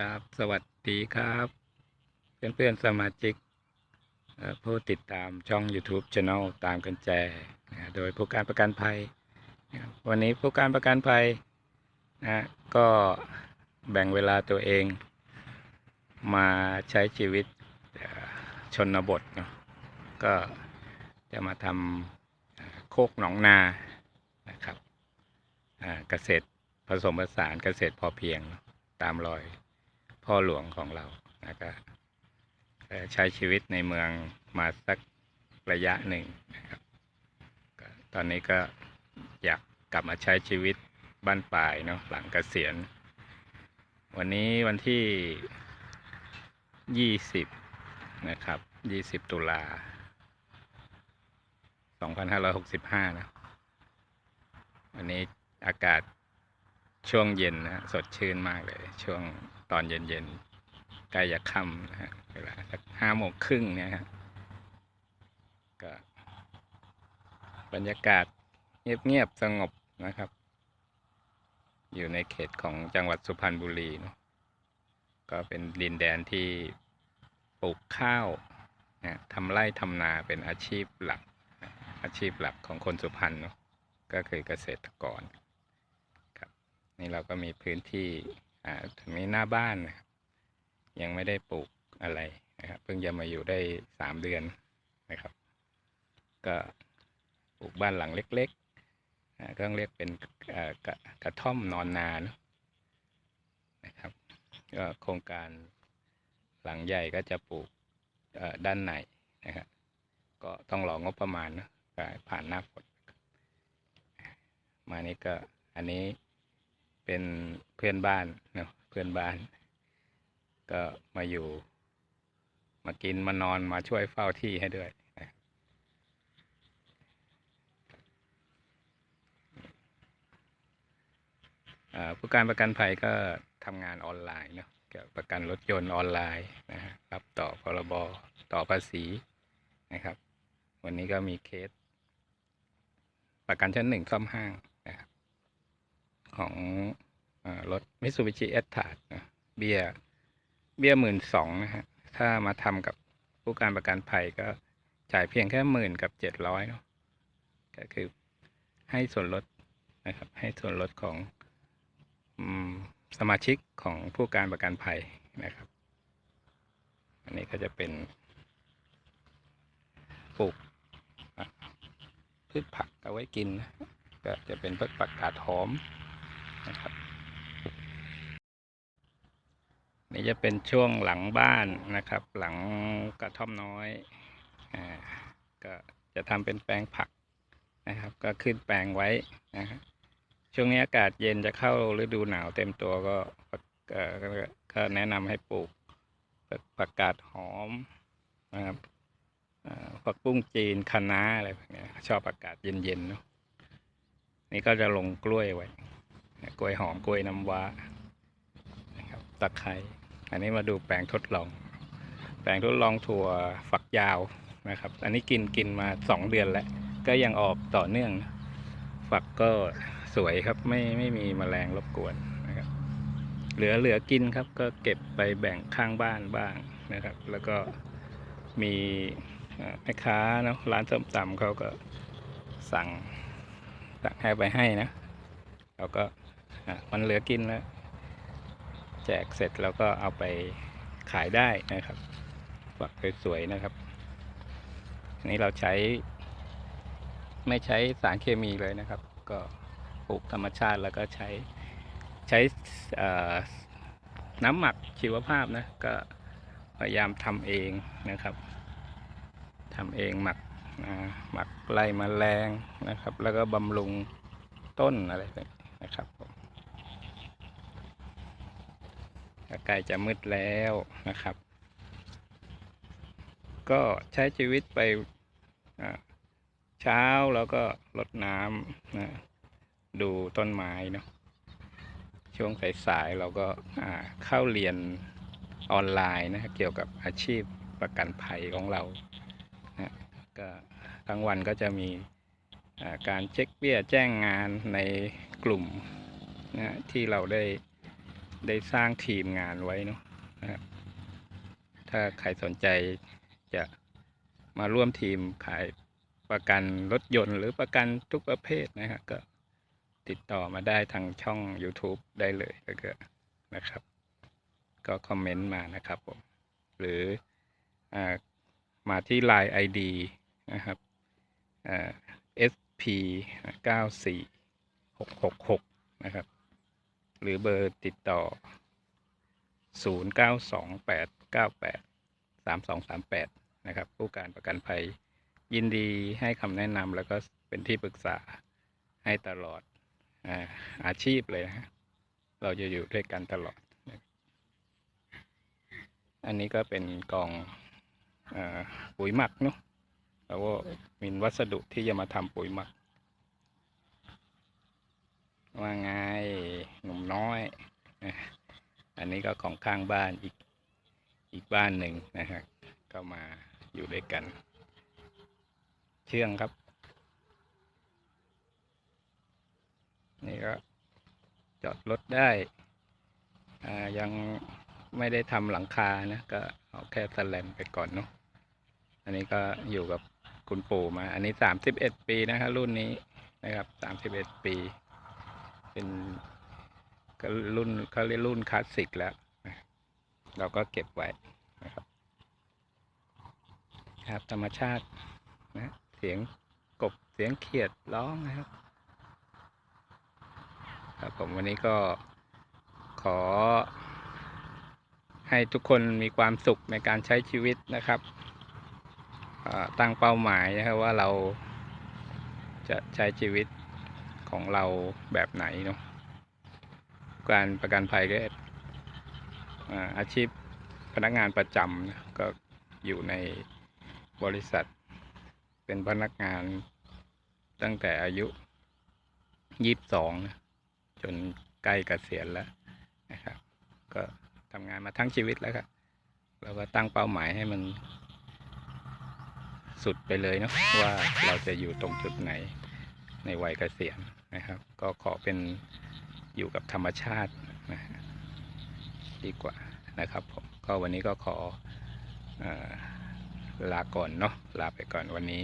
ครับสวัสดีครับเพื่อนเพื่อนๆสมาชิกผู้ติดตามช่อง YouTube Channel ตามกันแจนะโดยผู้การประกันภัย วันนี้ผู้การประกันภัยนะก็แบ่งเวลาตัวเอง มาใช้ชีวิตชนบทเนาะก็จะมาทำโคกหนองนานะครับเกษตรผสมผสานเกษตรพอเพียงตามรอย พ่อหลวงของเรานะก็เอ่อใช้ชีวิตในเมืองมาสักระยะหนึ่งนะครับตอนนี้ก็อยากกลับมาใช้ชีวิตบ้านปลายเนาะหลังเกษียณ วันนี้วันที่ยี่สิบนะครับยี่สิบตุลาสองพันห้าร้อยหกสิบห้านะ วันนี้อากาศช่วงเย็นนะ สดชื่นมากเลยช่วง ตอนเย็นๆใกล้จะค่ำนะฮะเวลาสักห้าโมงครึ่งเนี่ยฮะก็บรรยากาศเงียบๆสงบนะครับ อยู่ในเขตของจังหวัดสุพรรณบุรีเนาะก็เป็นดินแดนที่ปลูกข้าวนะทำไร่ทำนาเป็นอาชีพหลัก อาชีพหลักของคนสุพรรณเนาะก็คือเกษตรกรครับนี่เราก็มีพื้นที่ อ่าตรงนี้หน้าบ้านนะครับยังไม่ได้ปลูกอะไรนะครับ เพิ่งจะมาอยู่ได้สามเดือนนะครับ ก็ปลูกบ้านหลังเล็กๆอ่าก็ต้องเรียกเป็นกระกระท่อมนอนนานนะครับ ก็โครงการหลังใหญ่ก็จะปลูกด้านในนะครับก็ต้องรองบประมาณนะผ่านหน้าฝนมานี่ก็อันนี้ เป็นเพื่อนบ้านเนาะเพื่อนบ้าน ก็มาอยู่ มากินมานอนมาช่วยเฝ้าที่ให้ด้วยนะอ่าผู้การประกันภัยก็ทำงานออนไลน์เนาะเกี่ยวกับประกันรถยนต์ออนไลน์นะฮะรับต่อพรบต่อภาษีนะครับ วันนี้ก็มีเคส ประกันชั้นหนึ่งซ่อมห้าง ของอรถมิ t ซูบิชิเอสทาดเบี้ยเบี้ยหมื่นสองนะฮะ ถ้ามาทำกับผู้การประกันภัยก็จ่ายเพียงแค่หมื่นกับเจ็ดร้อยเนาะก็คือให้ส่วนลดนะครับ ให้ส่วนลดของสมาชิกของผู้การประกันภัยนะครับ อันนี้ก็จะเป็นปลูกพืชผักเอาไว้กินนะก็จะเป็นพืชผักกาดหอม นะครับนี่จะเป็นช่วงหลังบ้านนะครับ หลังกระท่อมน้อยอ่าก็จะทำเป็นแปลงผักนะครับ ก็ขึ้นแปลงไว้นะฮะช่วงนี้อากาศเย็นจะเข้าฤดูหนาวเต็มตัวก็เอ่อก็ก็แนะนำให้ปลูกผักกาดหอมนะครับผักบุ้งจีนคะน้าอะไรแบบนี้ชอบอากาศเย็นๆเนาะนี่ก็จะลงกล้วยไว้ กล้วยหอมกล้วยน้ำว้านะครับตะไคร้อันนี้มาดูแปลงทดลอง แปลงทดลองถั่วฝักยาวนะครับ อันนี้กินกินมาสองเดือนแล้ว ก็ยังออกต่อเนื่อง ฝักก็สวยครับไม่ไม่มีแมลงรบกวนนะครับ เหลือเหลือกินครับก็เก็บไปแบ่งข้างบ้านบ้างนะครับ แล้วก็มีแม่ค้าเนาะร้านส้มตำเขาก็สั่งสั่งให้ไปให้นะเราก็ มันเหลือกินแล้ว แจกเสร็จแล้วก็เอาไปขายได้นะครับฝักสวยๆนะครับอันนี้เราใช้ ไม่ใช้สารเคมีเลยนะครับ ก็ปลูกธรรมชาติแล้วก็ใช้ใช้น้ำหมักชีวภาพนะก็พยายามทำเองนะครับทำเองหมักหมักไล่มแมลงนะครับ แล้วก็บำรุงต้นอะไรแบบนี้นะครับผมก็ ใกล้จะมืดแล้วนะครับ ก็ใช้ชีวิตไปเช้าแล้วก็รดน้ำนะดูต้นไม้เนาะช่วงสายๆเราก็เข้าเรียนออนไลน์นะครับเกี่ยวกับอาชีพประกันภัยของเรานะก็ทั้งวันก็จะมีการเช็คเบี้ยแจ้งงานในกลุ่มนะที่เราได้ ได้สร้างทีมงานไว้เนาะนะครับ ถ้าใครสนใจจะมาร่วมทีมขายประกันรถยนต์ หรือประกันทุกประเภทนะครับก็ติดต่อมาได้ทางช่อง YouTube ได้เลยแล้วก็นะครับ ก็คอมเมนต์มานะครับผม หรืออมาที่ Line ID นะครับ SP 94 666 นะครับ หรือเบอร์ติดต่อ 092898 3238 นะครับ ผู้การประกันภัยยินดีให้คำแนะนำแล้วก็เป็นที่ปรึกษาให้ตลอดอาอาชีพเลยนะฮะเราจะอยู่ด้วยกันตลอด อันนี้ก็เป็นกล่องอปุ๋ยหมักเนาะแล้วก็มีวัสดุที่จะมาทำปุ๋ยหมัก ว่าไงหนุ่มน้อยนะอันนี้ก็ของข้างบ้านอีกอีกบ้านหนึ่งนะฮะก็มาอยู่ด้วยกัน เชื่องครับ นี่ก็จอดรถได้อายังไม่ได้ทำหลังคานะ ก็เอาแค่สแลมไปก่อนเนาะอันนี้ก็อยู่กับคุณปู่มา อันนี้สามสิบเอ็ดปีนะครับรุ่นนี้นะครับสามสิบเอ็ดปี เป็นรุ่นเขาเรียกรุ่นคลาสสิกแล้ว เราก็เก็บไว้นะครับครับธรรมชาตินะเสียงกบเสียงเขียดร้องนะครับ ครับผมวันนี้ก็ขอ ให้ทุกคนมีความสุขในการใช้ชีวิตนะครับตั้งเป้าหมายนะครับว่าเราจะใช้ชีวิต ของเราแบบไหนเนาะการประกันภัยก็อาอาชีพพนักงานประจำนะก็อยู่ในบริษัท เป็นพนักงานตั้งแต่อายุยี่สิบสองจนใกล้เกษียณแล้วนะครับ ก็ทำงานมาทั้งชีวิตแล้วครับเราก็ตั้งเป้าหมายให้มันสุดไปเลยเนาะว่าเราจะอยู่ตรงจุดไหนในวัยเกษียณ นะครับ ก็ขอเป็นอยู่กับธรรมชาตินะดีกว่านะครับผมก็วันนี้ก็ขอออลาก่อนเนาะลาไปก่อนวันนี้